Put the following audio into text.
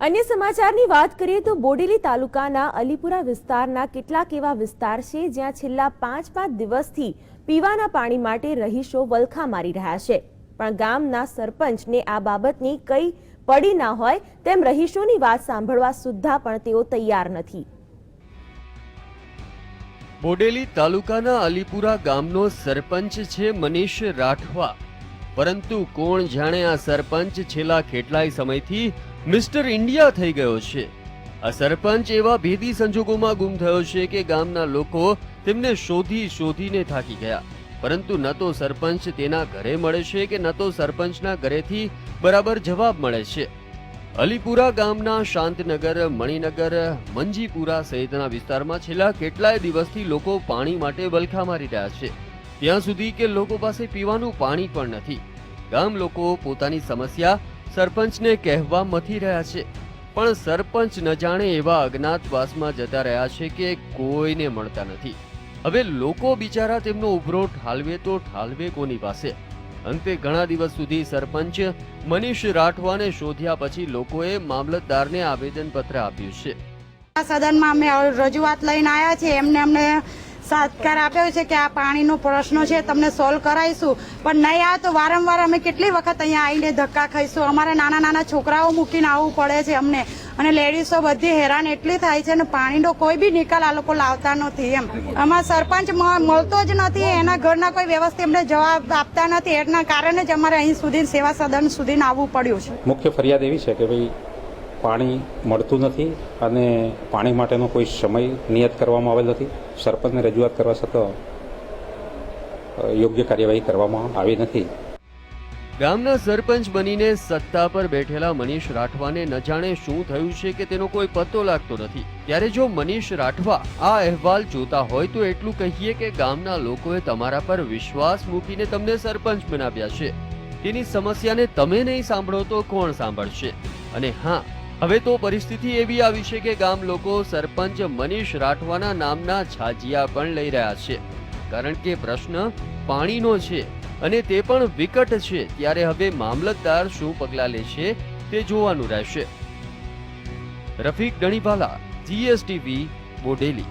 અન્ય સમાચારની વાત કરીએ તો બોડેલી તાલુકાના અલીપુરા વિસ્તારના કેટલાક એવા વિસ્તાર છે જ્યાં છેલ્લા પાંચ પાંચ દિવસથી પીવાના પાણી માટે રહીશો વલખા મારી રહ્યા છે. પણ ગામના સરપંચને આ બાબતની કઈ પડી ના હોય તેમ રહીશોની વાત સાંભળવા સુદ્ધા પણ તેઓ તૈયાર નથી. બોડેલી તાલુકાના અલીપુરા ગામનો સરપંચ છે મનીષ રાઠવા. પરંતુ કોણ જાણે આ સરપંચ છેલ્લા કેટલાય સમયથી મિસ્ટર ઇન્ડિયા થઈ ગયો છે. આ સરપંચ એવા ભેદી સંજોગોમાં ગુમ થયો છે કે ગામના લોકો તેમને શોધી શોધીને થાકી ગયા. પરંતુ ન તો સરપંચ તેના ઘરે મળે છે કે ન તો સરપંચના ઘરેથી બરાબર જવાબ મળે છે. અલીપુરા ગામના શાંતનગર, મણિનગર, મંજીપુરા સહિતના વિસ્તારમાં છેલ્લા કેટલાય દિવસથી લોકો પાણી માટે વલખા મારી રહ્યા છે. ત્યાં સુધી કે લોકો પાસે પીવાનું પાણી પણ નથી. ગામ લોકો પોતાની સમસ્યા સરપંચને કહેવા મથી રહ્યા છે. પણ સરપંચ ન જાણે એવા અજ્ઞાતવાસમાં જતા રહ્યા છે કે કોઈને મળતા નથી. હવે લોકો બિચારા તેમનો ઉભરો ઠાલવે તો ઠાલવે કોની પાસે? અંતે ઘણા દિવસ સુધી સરપંચ મનીષ રાઠવાને શોધ્યા પછી લોકોએ મામલતદારને આવેદનપત્ર આપ્યું છે. આ સદનમાં અમે રજૂઆત લઈને આવ્યા છે એમને અમને સત્કાર આપ્યો છે કે આ પાણીનો પ્રશ્ન છે, તમને સોલ્વ કરાવીશું. પણ નહીં આવે તો વારંવાર અમે કેટલી વખત અહીંયા આવીને ધક્કા ખાઈશું? અમારે નાના નાના છોકરાઓ મૂકીને આવવું પડે છે અમને. અને લેડીઝો બધી હેરાન એટલી થાય છે અને પાણીનો કોઈ બી નિકાલ આ લોકો લાવતા નથી એમ. અમારા સરપંચ મળતો જ નથી, એના ઘરના કોઈ વ્યવસ્થિત એમને જવાબ આપતા નથી. એના કારણે જ અમારે અહીં સુધી સેવા સદન સુધી આવવું પડ્યું છે. મુખ્ય ફરિયાદ એવી છે કે ભાઈ પાણી મળતું નથી અને પાણી માટેનો કોઈ સમય નિયત કરવામાં આવેલ નથી. સરપંચને રજૂઆત કરવા છતાં યોગ્ય કાર્યવાહી કરવામાં આવી નથી. ગામના સરપંચ બનીને સત્તા પર બેઠેલા મનીષ રાઠવાને ન જાણે શું થયું છે કે તેનો કોઈ પત્તો લાગતો નથી. ત્યારે જો મનીષ રાઠવા આ અહેવાલ જોતા હોય તો એટલું કહીએ કે ગામના લોકોએ તમારા પર વિશ્વાસ મૂકીને તમને સરપંચ બનાવ્યા છે. તેની સમસ્યાને તમે નહીં સાંભળો તો કોણ સાંભળશે? અને હા હવે તો પરિસ્થિતિ એવી આવી છે કે ગામ લોકો સરપંચ મનીષ રાઠવાના નામના છાજિયા પણ લઈ રહ્યા છે. કારણ કે પ્રશ્ન પાણીનો છે અને તે પણ વિકટ છે, ત્યારે હવે મામલતદાર શું પગલાં લે છે તે જોવાનું રહેશે. રફીક ગણીવાલા જીએસટીવી, બોડેલી.